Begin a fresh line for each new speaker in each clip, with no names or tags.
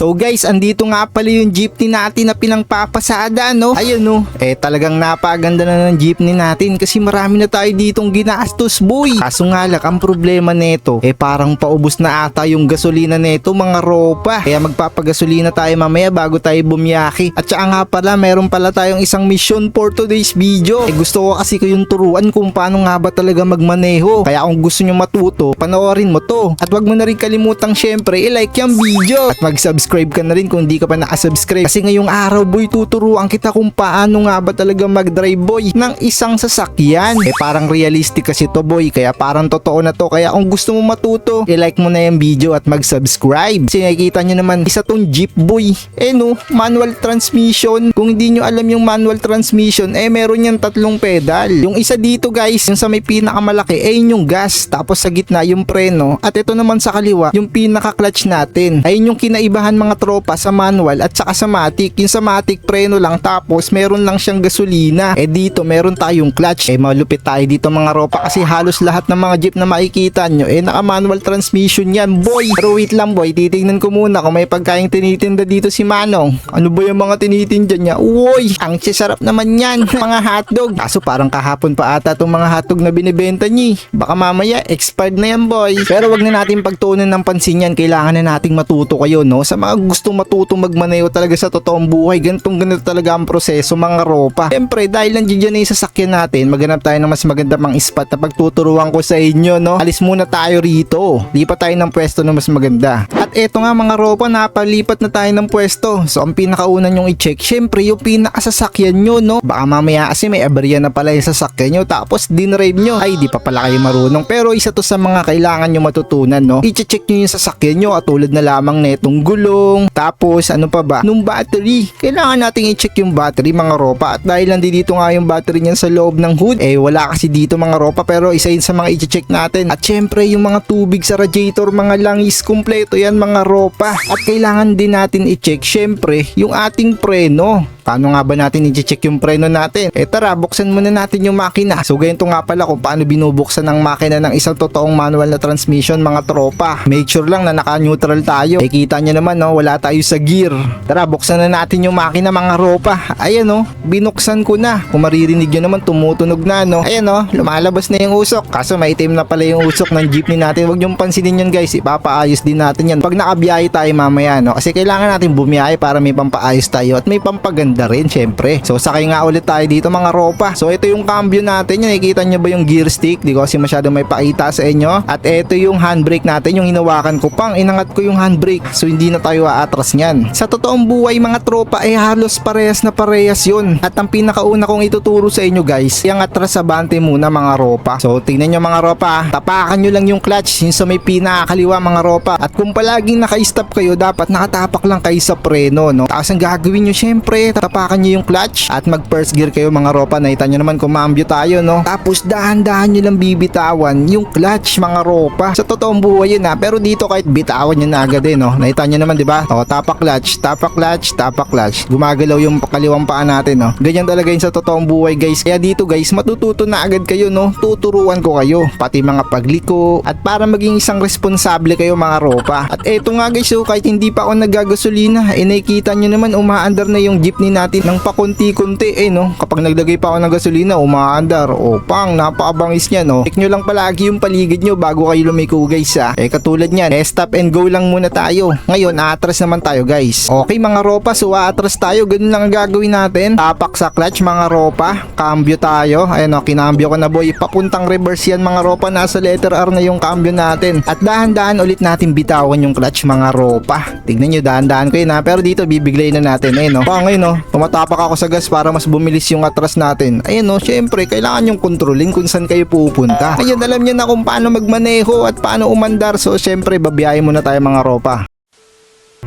So guys, andito nga pala yung jeepney natin na pinangpapasada no. Ayun no, eh talagang napaganda na ng jeepney natin kasi marami na tayo ditong ginastos boy. Kaso nga lang, ang problema nito, eh parang paubos na ata yung gasolina nito mga ropa. Kaya magpapagasolina tayo mamaya bago tayo bumiyaki. At saka nga pala, meron pala tayong isang mission for today's video. Eh gusto ko kasi kayong turuan kung paano nga ba talaga magmaneho. Kaya kung gusto nyo matuto, panoorin mo to. At wag mo na rin kalimutang syempre, i-like yung video. At mag-subscribe ka na rin kung di ka pa nakasubscribe. Kasi ngayong araw boy, tuturuan kita kung paano nga ba talaga mag-drive boy ng isang sasakyan. Eh parang realistic kasi to boy, kaya parang totoo na to. Kaya kung gusto mo matuto, i-like mo na yung video at mag-subscribe. Kasi nakikita nyo naman, isa tong jeep boy. Eh no, manual transmission. Kung hindi nyo alam yung manual transmission, eh meron yan tatlong pedal. Yung isa dito guys, yung sa may pinakamalaki, eh yun yung gas. Tapos sa gitna yung preno. At ito naman sa kaliwa, yung pinaka-clutch natin. Ayun yung kinaibahan mga tropa sa manual at saka sa matic. Yung sa matic, preno lang. Tapos meron lang siyang gasolina. Eh dito, meron tayong clutch. Eh malupit tayo dito mga ropa kasi halos lahat ng mga jeep na makikita nyo, eh naka-manual transmission yan, boy. Pero wait lang boy, titignan ko muna kung may pagkain tinitinda dito si Manong. Ano ba yung mga tinitinda niya? Uy, ang sisarap naman yan, mga hotdog. Kaso parang kahapon pa ata itong mga hotdog na binibenta niya. eh. Baka mamaya, expired na yan boy. Pero wag na natin pagtuunan ng pansin yan, kailangan na nating matuto kayo, no? Sa mga gustong matuto magmaneho talaga sa totoong buhay, ganitong ganito talaga ang proseso, mga ropa. Siyempre, dahil nandiyan na yung sasakyan natin, maghanap tayo ng mas maganda pang spot na pagtuturuan ko sa inyo, no? Alis muna tayo rito. Lipat tayo ng pwesto na mas maganda. At eto nga mga ropa, napalipat na tayo ng pwesto. So, ang pinakauna nyong i-check, syempre, yung pinakasasakyan nyo, no? Baka mamaya kasi may aberya na pala yung sasakyan nyo, tapos dinrave nyo. Ay, di pa pala kayo marunong. Pero isa to sa mga kailangan nyo matutunan, no? I-check nyo yung sasakyan nyo, at tulad na lamang netong gulong, tapos ano pa ba? Nung battery. Kailangan nating i-check yung battery, mga ropa. At dahil nandito nga yung battery niyan sa loob ng hood, eh wala kasi dito mga ropa, pero isa yun sa mga i-check natin. At syempre, yung mga tubig sa radiator, mga langis, kumpleto yan mga ropa. At kailangan din natin i-check, syempre, yung ating preno. Paano nga ba natin i-check yung preno natin? Eh tara, buksan muna natin yung makina. So ganito nga pala kung paano binubuksan ng makina ng isang totoong manual na transmission mga tropa. Make sure lang na naka-neutral tayo. Eh kita nyo naman no, wala tayo sa gear. Tara, buksan na natin yung makina mga ropa. Ayan no, binuksan ko na. Kung maririnig nyo naman, tumutunog na no. Ayan no, lumalabas na yung usok. Kaso maitim na pala yung usok ng jeepney natin. Huwag nyo pansinin yun guys, ipapaayos din natin yan. Pag nakabiyahe tayo mamaya no. Kasi kailangan natin bumiyahe para may pampaayos tayo at may pampaganda rin syempre. So sakay nga ulit tayo dito mga ropa. So ito yung cambio natin. Nakikita nyo ba yung gear stick? Di ko kasi masyado may pakita sa inyo. At ito yung handbrake natin. Yung hinawakan ko pang inangat ko yung handbrake. So hindi na tayo aatras niyan. Sa totoong buhay mga tropa ay halos parehas na parehas yun. At ang pinakauna kong ituturo sa inyo guys, yung atras sa muna mga ropa. So tingnan nyo mga ropa, tapakan nyo lang yung clutch yung sa may pinakakaliwa mga ropa. At kung palaging naka-stop kayo, dapat nakatapak lang kayo sa preno. No? Tapos ang gagawin nyo syempre, tapakan nyo yung clutch at mag first gear kayo mga ropa. Nakita nyo naman kung maambyo tayo no. Tapos dahan-dahan nyo lang bibitawan yung clutch mga ropa. Sa totoong buhay yun ha. Pero dito kahit bitawan nyo na agad eh no. Nakita nyo naman di ba? O tapak clutch, tapak clutch, tapak clutch. Gumagalaw yung kaliwang paa natin no. Ganyan talaga yun sa totoong buhay guys. Kaya dito guys, matututo na agad kayo no. Tuturuan ko kayo. Pati mga pagliko. At para maging isang responsable kayo mga ropa. At eto nga guys, so kahit hindi pa ako naggagasolina, eh nakikita nyo naman umaandar na yung jeepney natin ng pakunti-kunti eh no. Kapag naglagay pa ako ng gasolina, umaandar. O pang, napakabangis niya no. Check nyo lang palagi yung paligid nyo bago kayo lumiko guys ha. Eh katulad niyan, eh stop and go lang muna tayo. Ngayon, aatras naman tayo guys. Okay mga ropa, so aatras tayo. Ganun lang ang gagawin natin. Tapak sa clutch mga ropa. Cambio tayo. Ayun o, kinambio ko na boy. Papuntang reverse yan mga ropa. Nasa letter R na yung cambio natin. At dahan-dahan ulit natin bitawan yung clutch mga ropa. Tignan nyo, dahan-dahan ko yun ha. Pero dito, bibiglay na natin. Ayun o. Pa ngayon o, tumatapak ako sa gas para mas bumilis yung atras natin. Ayun o, syempre, kailangan yung kontrolin kung saan kayo pupunta. Ayun, alam nyo na kung paano magmaneho at paano umandar. So, syempre, babiyahe muna tayo mga ropa.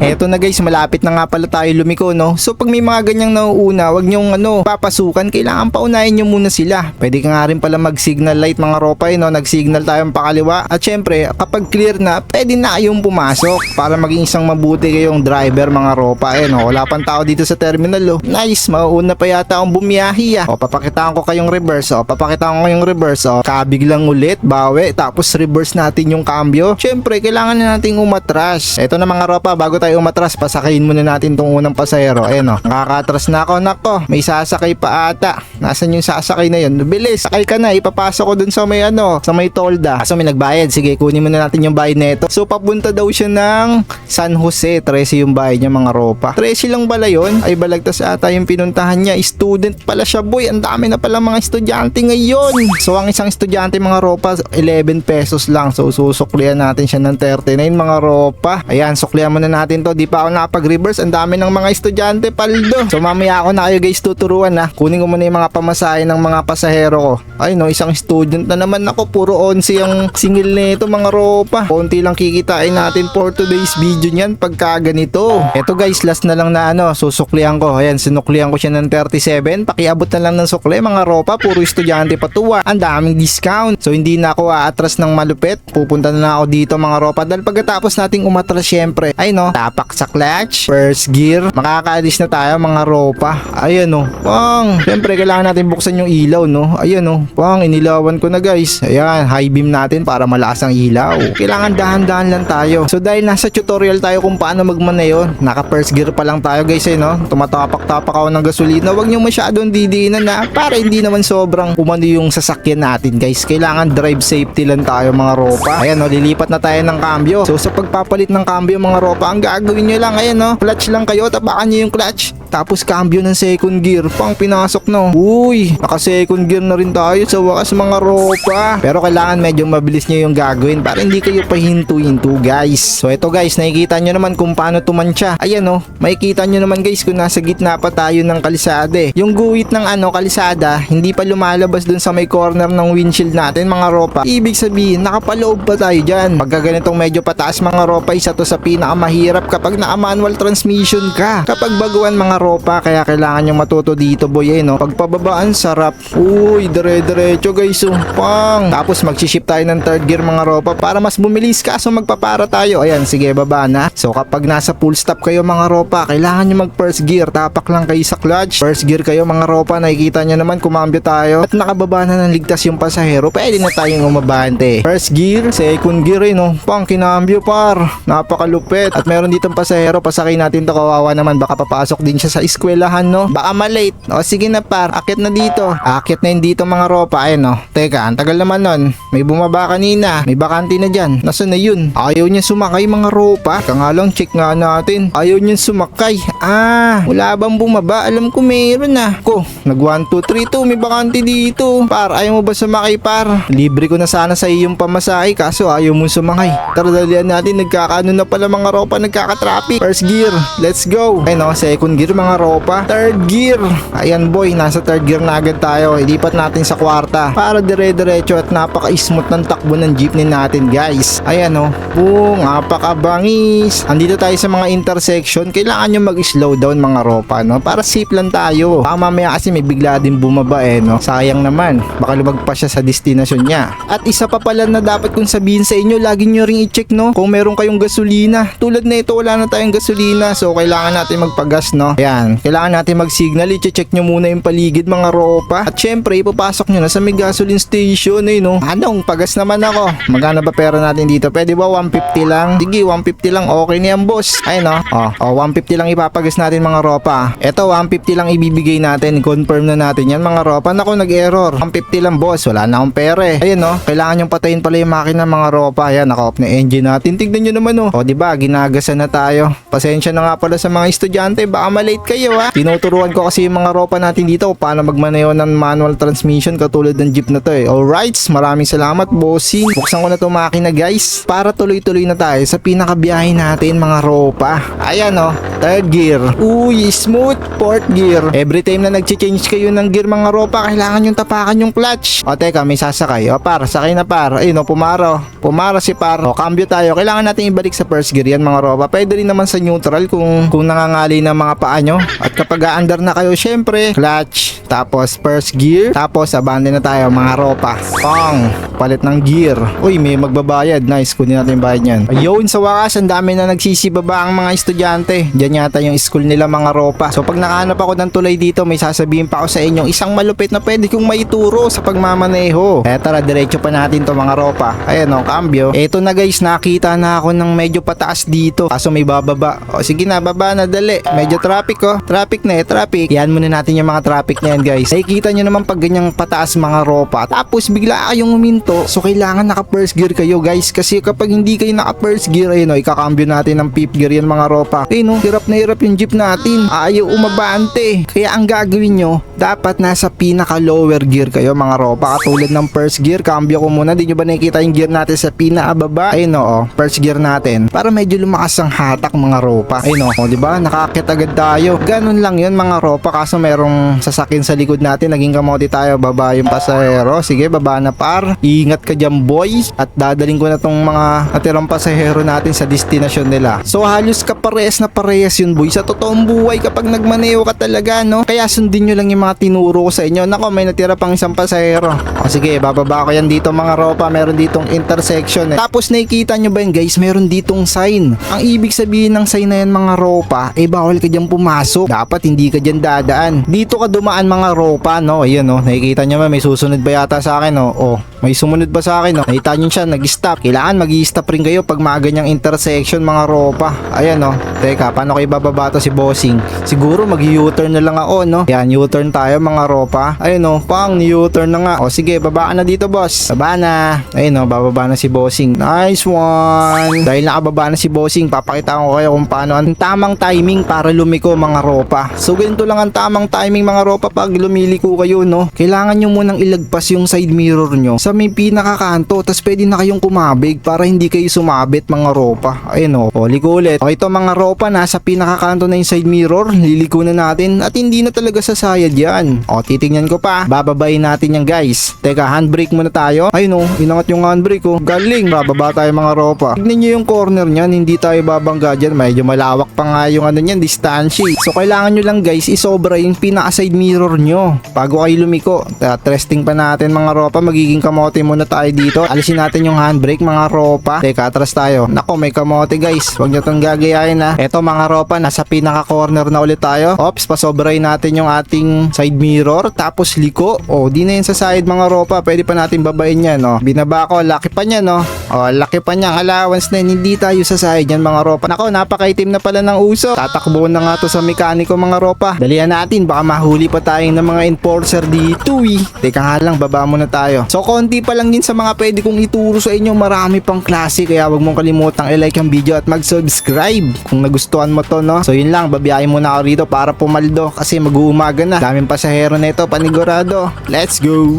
Eto na guys, malapit na nga pala tayo lumiko, no? So pag may mga ganyang nauuna, wag nyong ano, papasukan, kailangan paunahin nyo muna sila. Pwede ka nga rin pala mag-signal light mga ropay, no? Nag-signal tayong pakaliwa. At syempre, kapag clear na, pwede na kayong pumasok para maging isang mabuti kayong driver mga ropa. Eh, no? Wala pang tao dito sa terminal, oh. Nice, mauuna pa yata akong bumiyahi, ah. O, papakitaan ko kayong reverse, o. Papakitaan ko kayong reverse, o. Kabig lang ulit, bawi, tapos reverse natin yung cambio. Syempre, kailangan na nating umatras. Eto na mga ropa, bago tayo umatras, pasakayin muna natin tong unang pasahero. Ayan o, nakakatras na ako. Nako, may sasakay pa ata. Nasaan yung sasakay na yun? Bilis, sakay ka na. Ipapasok ko dun sa may ano, sa may tolda. Kaso may nagbayad. Sige, kunin muna natin yung bayad nito. So, papunta daw siya ng San Jose. 13 yung bayad niya mga ropa. 13 lang bala yun? Ay, balagtas ata yung pinuntahan niya. Student pala siya, boy. Ang dami na pala mga estudyante ngayon. So, ang isang estudyante mga ropa, 11 pesos lang. So, susuklian natin siya ng 39 mga ropa. Ayan, suklian muna natin to. Di pa ako nakapag-reverse. Ang dami ng mga estudyante, paldo. So, mamaya ako na kayo guys tuturuan ha. Kunin ko muna yung mga pamasahe ng mga pasahero ko. Ay no, isang student na naman ako. Puro 11 ang singil nito mga ropa. Konti lang kikitain natin for today's video niyan pagka ganito. Eto guys, last na lang na ano, susuklian ko. Ayan, sinuklian ko siya ng 37. Pakiabot na lang ng sukli mga ropa. Puro estudyante patuwa. Ang daming discount. So hindi na ako aatras ng malupit. Pupunta na ako dito mga ropa. Dahil pagkatapos nating umatras syempre, ay no, tapak sa clutch, first gear. Makakaalis na tayo mga ropa. Ayan no. Pang, syempre kailangan natin buksan yung ilaw no. Ayan no. Pang, inilawan ko na guys. Ayan, high beam natin para malakas ang ilaw. Kailangan dahan-dahan lang tayo. So dahil nasa tutorial tayo kung paano magmaneho, naka first gear pa lang tayo guys eh no. Tumatapak-tapak ako ng gasolina. Huwag niyo masyadong didiinan na para hindi naman sobrang umano yung sasakyan natin guys. Kailangan drive safety lang tayo mga ropa. Ayan no, lilipat na tayo ng cambio. So sa pagpapalit ng cambio mga ropa, ang gagawin nyo lang, ayan no, clutch lang kayo, tapakan nyo yung clutch. Tapos cambio ng second gear, pang pinasok no. Uy, naka second gear na rin tayo sa wakas mga ropa. Pero kailangan medyo mabilis nyo yung gagawin para hindi kayo pahinto-hinto guys. So ito guys, nakikita nyo naman kung paano tumansya. Ayan no, makikita nyo naman guys kung nasa gitna pa tayo ng kalisada eh. Yung guhit ng ano, kalisada, hindi pa lumalabas dun sa may corner ng windshield natin mga ropa. Ibig sabihin, nakapaloob pa tayo dyan. Pagka ganitong medyo pataas mga ropa, isa to sa pinakamahirap kapag naka-manual transmission ka. Kapag baguan mga ropa, kaya kailangan yung matuto dito boy eh no. Pagpababaan, sarap. Uy, dire-diretso guys. Oh, pang. Tapos magsiship tayo ng third gear mga ropa para mas bumilis kaso magpapara tayo. Ayan, sige baba na. So kapag nasa full stop kayo mga ropa, kailangan nyo mag first gear. Tapak lang kayo sa clutch. First gear kayo mga ropa, nakikita nyo naman kumambyo tayo. At nakababa na ng ligtas yung pasahero, pwede na tayong umabante. First gear, second gear eh no. Pang kinambyo par. Napakalupit. At meron ditong pasahero, pasakay natin to kawawa naman. Baka papasok din siya sa eskwelahan no. Baka malate. O sige na par, akit na dito. Akit na yun dito mga ropa. Ayun no. Teka, ang tagal naman nun. May bumaba kanina. May bakante na dyan. Nasaan na yun? Ayaw niya sumakay mga ropa. Kaya nga lang, check nga natin. Ayaw niya sumakay. Ah, wala bang bumaba? Alam ko meron na. Ko, nag 1, 2, 3, 2. May bakante dito. Par, ayaw mo ba sumakay par? Libre ko na sana sa iyong pamasahe kaso ayaw mo sumakay. Tara dalian natin. Nagkakaano na pala mga ropa. Nagkaka-traffic. First gear. Let's go. Ayun no, second gear mga ropa. Third gear. Ayan boy, nasa third gear na agad tayo. Ilipat natin sa kwarta. Para dire-diretso at napaka-smooth ng takbo ng jeepney natin guys. Ayan o. Boom, napakabangis. Andito tayo sa mga intersection. Kailangan nyo mag-slow down mga ropa no. Para safe lang tayo. Baka mamaya kasi may bigla din bumaba eh no. Sayang naman. Baka lumag pa siya sa destinasyon niya. At isa pa pala na dapat kong sabihin sa inyo, lagi nyo ring i-check no. Kung meron kayong gasolina. Tulad na ito, wala na tayong gasolina. So kailangan natin magpagas no. Ayan. Kailangan natin mag-signal. I-check nyo muna yung paligid mga ropa. At syempre, ipapasok nyo na sa may gasoline station eh no. Anong pagas naman ako. Magkano ba pera natin dito? Pwede ba 150 lang? Sige, 150 lang. Okay na yan boss. Ay no. Oh, oh 150 lang ipapagas natin mga ropa. Ito 150 lang ibibigay natin. Confirm na natin yan mga ropa. Naku, nag-error. 150 lang boss. Wala na akong pera eh. Ayun no. Kailangan yung patayin pala yung makina mga ropa. Ayan, naka-off na engine natin. Tignan nyo naman oh. O di ba, ginagasan na tayo. Pasensya na nga pala sa mga estudyante. Baka malate kayo ha. Tinuturuan ko kasi yung mga ropa natin dito paano magmaneho ng manual transmission katulad ng jeep na to eh. Alright, maraming salamat bossing. Buksan ko na itong makina guys para tuloy-tuloy na tayo sa pinakabiyahe natin mga ropa. Ayan oh, third gear. Uy, smooth fourth gear. Every time na nag-change kayo ng gear mga ropa, kailangan yung tapakan yung clutch. O teka, may sasakay. O par, sakay na par. Ayun o, pumaro. Pumaro si par. O, cambio tayo. Kailangan natin ibalik sa first gear yan mga ropa. Pwede rin naman sa neutral kung, kung nangangali ng mga paa nyo. At kapag aandar na kayo, syempre, clutch, Tapos first gear. Tapos abandon na tayo mga ropa. Pang! Palit ng gear. Uy, may magbabayad. Nice, kunin natin yung bayad niyan. Ayun, sa wakas, ang dami na nagsisibaba ang mga estudyante. Diyan yata yung school nila mga ropa. So pag nakahanap ako ng tulay dito, may sasabihin pa ako sa inyo isang malupit na pwede kong maituro sa pagmamaneho. Eh tara, diretso pa natin to mga ropa. Ayan o, cambio. Eto na guys, nakita na ako ng medyo pataas dito. Kaso may bababa. O sige na, baba na, dali. Medyo traffic oh. Traffic na eh, traffic. Yan muna natin yung mga traffic na yan guys. Nakikita nyo naman pag ganyang pataas mga ropa. Tapos bigla kayong uminto. So kailangan naka first gear kayo guys. Kasi kapag hindi kayo naka first gear, ayun o, ikakambyo natin ng fifth gear yan mga ropa. Ayun o, hirap na hirap yung jeep natin. Ayaw umabante. Kaya ang gagawin nyo, dapat nasa pinaka lower gear kayo mga ropa. Katulad ng first gear, cambio ko muna. Di nyo ba nakikita yung gear natin sa pinakababa? Ayun o, first gear natin. Para medyo lumakas ang hatak mga ropa. Ayun o, di ba? Nakakit agad tayo. Ganun lang yun mga ropa. Kaso merong sasakyan sa likod natin. Naging kamote tayo. Baba yung pasahero. Sige, baba na par. Ingat ka dyan boy. At dadaling ko na tong mga natirang pasahero natin sa destinasyon nila. So halos kaparehas na parehas yun boy. Sa totoong buhay kapag nagmaneho ka talaga no. Kaya sundin nyo lang yung mga tinuro ko sa inyo. Nako, may natira pang isang pasahero. O sige, bababa ko yan dito mga ropa. Meron ditong intersection eh. Tapos nakikita nyo ba yun guys? Meron ditong sign. Ang ibig sabihin ng sign na yan mga ropa, eh bawal ka dyan pumasok. Dapat hindi ka dyan dadaan. Dito ka dumaan mga ropa, no? Ayun, no? Nakikita nyo ba? May susunod ba yata sa akin, no? Oh, may sumunod ba sa akin, no? Nakita nyo siya, nag-stop. Kailangan mag-stop rin kayo pag mga ganyang intersection, mga ropa. Ayan, no? Teka, paano kayo bababa si Bossing? Siguro mag-U-turn na lang ako, no? Yan, U-turn tayo, mga ropa. Ayun, no? Pang, U-turn na nga. O, sige, baba ka na dito, boss. Baba na. Ayun, no? Bababa na si Bossing. Nice one. Dahil nakababa na si Bossing, papakita ko kayo kung paano ang tamang timing para lumiko, mga ropa. So, ganito lang ang tamang timing, mga ropa, pag lumiliko kayo, no? Kailangan nyo munang ilagpas yung side mirror nyo sa may pinakakanto, tas pwede na kayong kumabig para hindi kayo sumabit, mga ropa. Ayun, o. O, liko ulit. O, ito, mga ropa, nasa pinakakanto na yung side mirror. Liliko na natin at hindi na talaga sasayad yan. O, titingnan ko pa. Bababayin natin yan, guys. Teka, handbrake muna tayo. Ayun, o. Inangat yung handbrake, o. Galing. Bababa tayo, mga ropa. Tignan nyo yung corner niyan. Hindi tayo babangga dyan. Medyo malawak pa nga yung ano niyan, distansya. eh. So, kailangan nyo lang, guys, isobra yung pinaka-side mirror nyo. Bago kayo lumiko. Testing pa natin, mga ropa. Magiging kamote muna tayo dito. Alisin natin yung handbrake, mga ropa. Teka, atras tayo. Nako, may kamote, guys. Huwag nyo itong gagayahin, ha. Eto, mga ropa, nasa pinaka-corner na ulit tayo. Ops, pasobrayin natin yung ating side mirror. Tapos, liko. O, di na yun sa side, mga ropa. Pwede pa natin babain yan, no. Binaba ko, laki pa niya, no. O, laki pa niya. Allowance na yun. Hindi tayo sa side yan, mga ropa. Nako, napakaitim na pala ng uso. Tatakbo na nga to sa mekaniko, mga ropa. Dalihan natin, baka mahuli pa tayo ng mga enforcer dito, eh. Teka nga lang, baba muna tayo. So, konti pa lang din sa mga pwede kong ituro sa inyo. Marami pang klase, kaya wag mong kalimutang i-like ang video at mag-subscribe kung nagustuhan mo to, no? So, yun lang, babiyahin muna ako rito para pumaldo kasi mag-uumaga na. Daming pasahero na ito, panigurado. Let's go!